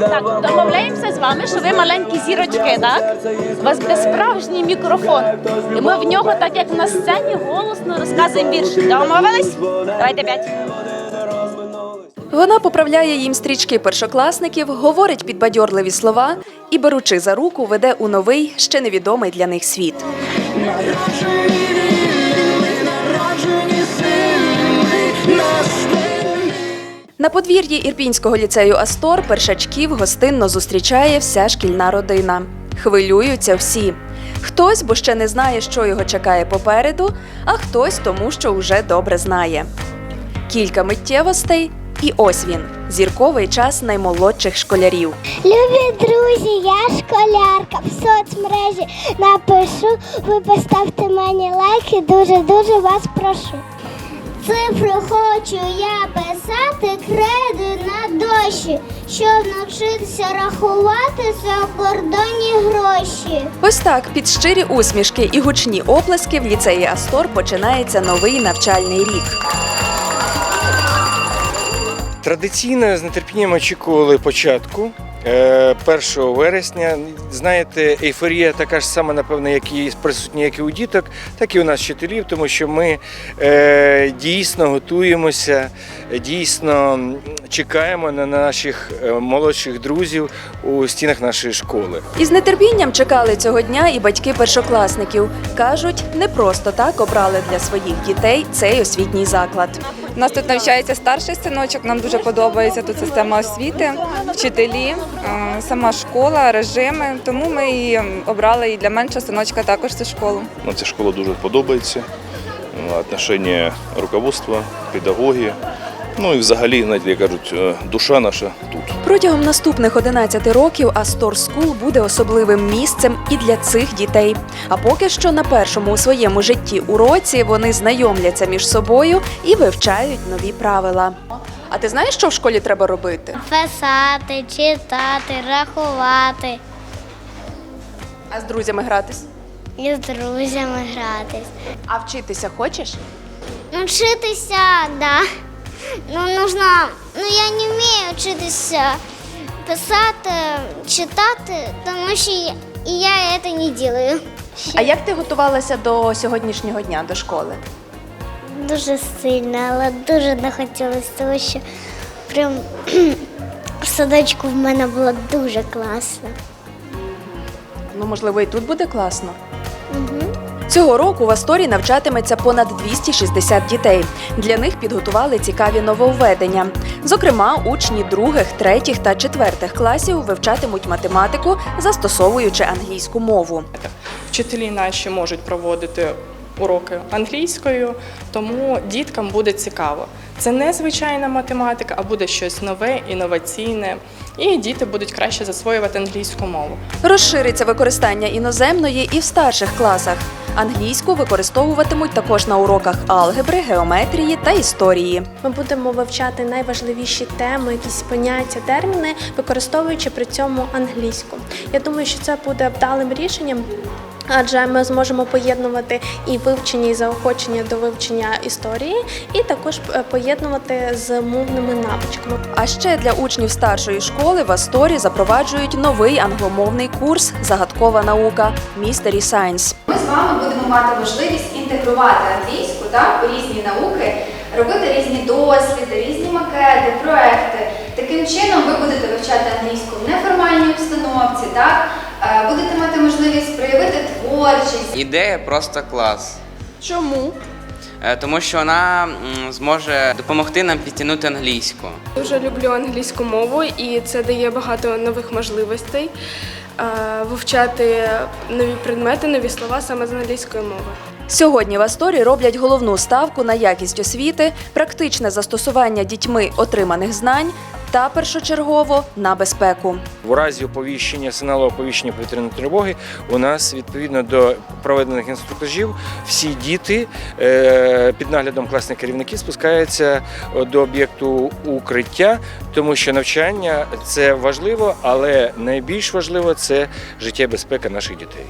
Так, домовляємося з вами, що ви маленькі зірочки, так? У вас буде справжній мікрофон. І ми в нього, так як на сцені, голосно розказуємо вірш. Домовились? Давайте п'ять. Вона поправляє їм стрічки першокласників, говорить підбадьорливі слова і, беручи за руку, веде у новий, ще невідомий для них світ. Подвір'ї Ірпінського ліцею Астор першачків гостинно зустрічає вся шкільна родина. Хвилюються всі. Хтось, бо ще не знає, що його чекає попереду, а хтось тому, що вже добре знає. Кілька миттєвостей, і ось він зірковий час наймолодших школярів. Любі друзі, я школярка в соцмережі напишу, ви поставте мені лайки, дуже-дуже вас прошу. Цифру хочу я писати креди на дощі, щоб навчитися рахувати закордонні гроші. Ось так під щирі усмішки і гучні оплески в ліцеї Астор починається новий навчальний рік. Традиційно з нетерпінням очікували початку 1 вересня. Знаєте, ейфорія така ж сама, напевно, як і присутня, як і у діток, так і у нас вчителів, тому що ми е, дійсно готуємося, дійсно чекаємо на наших е, молодших друзів у стінах нашої школи. І з нетерпінням чекали цього дня і батьки першокласників. Кажуть, не просто так обрали для своїх дітей цей освітній заклад. У нас тут навчається старший синочок, нам дуже подобається тут система освіти, вчителі, е, сама школа, режими. Тому ми і обрали і для меншого синочка також цю школу. Нам ця школа дуже подобається. Е, Отношення руководства, педагоги. Ну і взагалі, знаєте, як кажуть, е, душа наша тут. Протягом наступних 11 років Астор Скул буде особливим місцем і для цих дітей. А поки що на першому у своєму житті уроці вони знайомляться між собою і вивчають нові правила. А ти знаєш, що в школі треба робити? Писати, читати, рахувати А з друзями гратись? і з друзями гратись. А вчитися хочеш? Вчитися, да. Ну, нужно, ну я не вмію вчитися писати, читати, тому що я, і я це не роблю. А як ти готувалася до сьогоднішнього дня до школи? Дуже сильно, але дуже не хотілося, тому що прям в садочку в мене було дуже класно. Ну, можливо, і тут буде класно. Цього року в Асторі навчатиметься понад 260 дітей. Для них підготували цікаві нововведення. Зокрема, учні других, третіх та четвертих класів вивчатимуть математику, застосовуючи англійську мову. Вчителі наші можуть проводити уроки англійською, тому діткам буде цікаво. Це не звичайна математика, а буде щось нове, інноваційне, і діти будуть краще засвоювати англійську мову. Розшириться використання іноземної і в старших класах. Англійську використовуватимуть також на уроках алгебри, геометрії та історії. Ми будемо вивчати найважливіші теми, якісь поняття, терміни, використовуючи при цьому англійську. Я думаю, що це буде вдалим рішенням. Адже ми зможемо поєднувати і вивчення, і заохочення до вивчення історії, і також е, поєднувати з мовними навичками. А ще для учнів старшої школи в Асторі запроваджують новий англомовний курс Загадкова наука Mystery Science. Ми з вами будемо мати можливість інтегрувати англійську так, у різні науки, робити різні досліди, різні макети, проекти. Таким чином ви будете вивчати англійську в неформальній обстановці, так? Е, будете можливість проявити творчість. Ідея просто клас. Чому? Е, Тому що вона зможе допомогти нам підтягнути англійську. Дуже люблю англійську мову, і це дає багато нових можливостей е, вивчати нові предмети, нові слова саме з англійської мови. Сьогодні в Асторі роблять головну ставку на якість освіти, практичне застосування дітьми отриманих знань та першочергово на безпеку. В разі оповіщення сигналу оповіщення повітряної тривоги у нас відповідно до проведених інструктажів всі діти е, під наглядом класних керівників спускаються е, до об'єкту укриття, тому що навчання це важливо, але найбільш важливо це життя і безпека наших дітей.